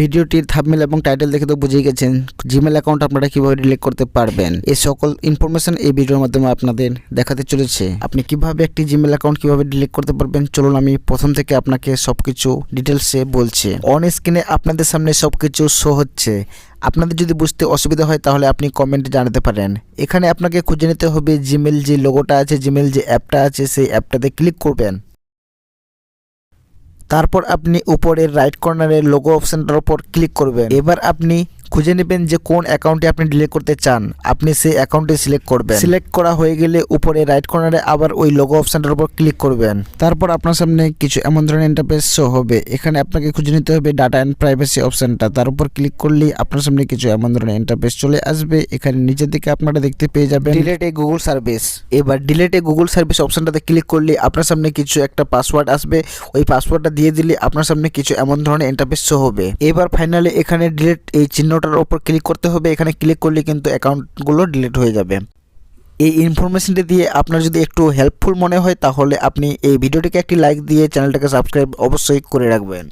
ভিডিওটির থাবমেল এবং টাইটেল দেখে তো বুঝেই গেছেন জিমেল অ্যাকাউন্ট আপনারা কীভাবে ডিলিট করতে পারবেন। এই সকল ইনফরমেশন এই ভিডিওর মাধ্যমে আপনাদের দেখাতে চলেছে। আপনি কীভাবে একটি জিমেল অ্যাকাউন্ট কীভাবে ডিলিট করতে পারবেন? চলুন আমি প্রথম থেকে আপনাকে সবকিছু ডিটেলসে বলছি। অন স্ক্রিনে আপনাদের সামনে সবকিছু শো হচ্ছে। আপনাদের যদি বুঝতে অসুবিধা হয় তাহলে আপনি কমেন্টে জানাতে পারেন। এখানে আপনাকে খুঁজে নিতে হবে জিমেল যে লোগোটা আছে জিমেল যে অ্যাপটা আছে, সেই অ্যাপটাতে ক্লিক করবেন। তারপর আপনি উপরের রাইট কর্নারের লোগো অপশনটার উপর ক্লিক করবেন। এবার আপনি খুঁজে নেবেন যে কোন অ্যাকাউন্টে আপনি ডিলিট করতে চান। আপনি সেই অ্যাকাউন্টে সিলেক্ট করবেন। সিলেক্ট করা হয়ে গেলে উপরে রাইট কর্নারে আবার ওই লোগো অপশনটার উপর ক্লিক করবেন। তারপর আপনার সামনে কিছু এমন ধরনের ইন্টারফেস শো হবে। এখানে আপনাকে খুঁজে নিতে হবে ডাটা অ্যান্ড প্রাইভেসি অপশনটা তার উপর ক্লিক করলেই আপনার সামনে কিছু এমন ধরনের ইন্টারফেস চলে আসবে। এখানে নিচের দিকে আপনারা দেখতে পেয়ে যাবেন ডিলেট এ গুগল সার্ভিস এবার ডিলেট এ গুগল সার্ভিস অপশনটাতে ক্লিক করলে আপনার সামনে কিছু একটা পাসওয়ার্ড আসবে। ওই পাসওয়ার্ডটা দিয়ে দিলে আপনার সামনে কিছু এমন ধরনের ইন্টারফেস শো হবে। এবার ফাইনালি এখানে ডিলেট এই চিহ্নটার ওপর ক্লিক করতে হবে। এখানে ক্লিক করলে কিন্তু অ্যাকাউন্টগুলো ডিলিট হয়ে যাবে। এই ইনফরমেশনটি দিয়ে আপনার যদি একটু হেল্পফুল মনে হয়, তাহলে আপনি এই ভিডিওটিকে একটি লাইক দিয়ে চ্যানেলটাকে সাবস্ক্রাইব অবশ্যই করে রাখবেন।